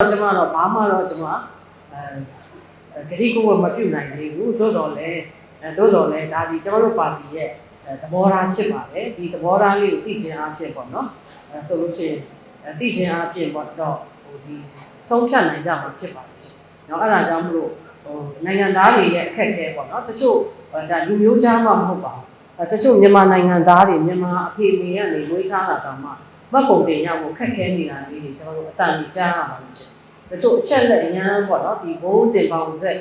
တော့ကျွန်မတော့ဘာမှတော့ကျွန်မအဲဂတိကိုယ်မပြုတ်နိုင်သေးဘူးသို့တော်လည်းသို့တော်လည်းဒါဒီကျွန်တော်တို့ပါတီရဲ့သဘောထားဖြစ်ပါတယ်ဒီသဘောထားလေးကိုသိခြင်းအဖြစ်ပေါ့နော်အဲဆိုလို့ရှိရင်သိခြင်းအဖြစ်ပေါ့တော့ဟိုဒီဆုံးဖြတ်နိုင်ကြမှာဖြစ်ပါတယ်နော်အဲ့ဒါကြောင့်မလို့ဟိုနိုင်ငံသားတွေရဲ့အခက်အခဲပေါ့နော်တချို့ဒါလူမျိုးသားမှမဟုတ်ပါဘူးတချို့မြန်မာနိုင်ငံသားတွေမြန်မာအဖေအမေကနေဝေးထားတာတောင်မှ မတ်ပုံတင်ရဖို့ခက်ခဲနေတာလေးတွေကျွန်တော်တို့အတန်ကြီးကြားရပါလို့ရှင်တချို့အချက်လက်အရန်ပေါ့နော်ဒီဘိုးစင်ပေါင်းဆက်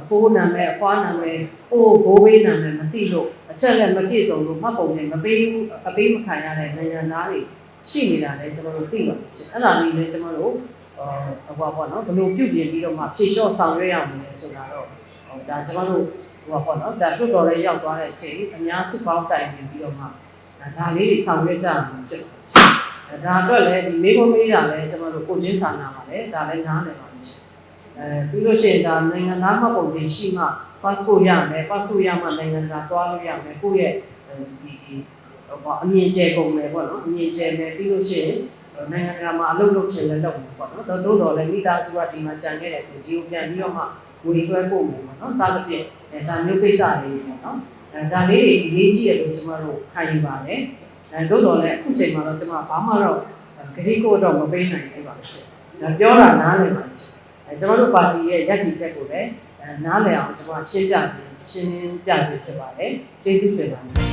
အဖိုးနာမည်အဖွားနာမည်အိုးဘိုးဘေးနာမည်မသိလို့အချက်လက်မပြည့်စုံလို့မှတ်ပုံတင်မပေးဘူးအပေးမခံရတဲ့နိုင်ငံသားတွေရှိနေတာလည်းကျွန်တော်တို့သိပါလို့ရှင်အဲ့ဒါလေးလည်းကျွန်တော်တို့ဟိုဟိုပေါ့နော်ဘယ်လိုပြုပြင်ပြီးတော့မှဖြည့်လျှော့ဆောင်ရွက်ရမလဲဆိုတာတော့ဟိုဒါကျွန်တော်တို့ဟိုပေါ့နော်ဒါတွတ်တော်လေးရောက်သွားတဲ့အချိန်အများစုပေါင်းတိုင်ပြီးတော့မှဒါလေးတွေဆောင်ရွက်ကြမှာဖြစ်ပါတယ် ဒါအတွက်လည်းဒီမေးခွန်းမေးတာလည်းကျွန်တော်တို့ကိုချင်းစာနာပါလေဒါလည်းနားလည်ပါလို့ရှိရင်အဲပြီးလို့ရှိရင်ဒါနိုင်ငံသားမှတ်ပုံတင်ရှိမှ passport ရမယ် passport ရမှနိုင်ငံသားသွားလို့ရမယ်ကိုယ့်ရဲ့ဒီဒီဟိုအမြင်ကျဲကုန်မယ်ပေါ့နော်အမြင်ကျဲမယ်ပြီးလို့ရှိရင်နိုင်ငံတကာမှာအလုပ်လုပ်ချင်လည်းလုပ်မယ်ပေါ့နော်သို့တော်လည်းမိသားစုကဒီမှာကြံခဲ့တယ်ဆိုဒီကိုပြန်ပြီးတော့မှဝေခွဲပို့မယ်ပေါ့နော်စားသဖြင့်ဒါမျိုးကိစ္စလေးပေါ့နော်အဲဒါလေးတွေအရေးကြီးတယ်လို့ကျွန်တော်တို့ခံယူပါတယ် အဲသို့တော်လည်းအခုချိန်မှာတော့ကျွန်တော်ဘာမှတော့ဂတိကိုတော့မပေးနိုင်ဘူးပါဒါပြောတာနားလည်ပါအဲကျွန်တော်တို့ပါတီရဲ့ရည်တည်ချက်ကိုလည်းနားလည်အောင်ကျွန်တော်ရှင်းပြရှင်းပြပြဖြစ်ပါတယ်ကျေးဇူးတင်ပါတယ်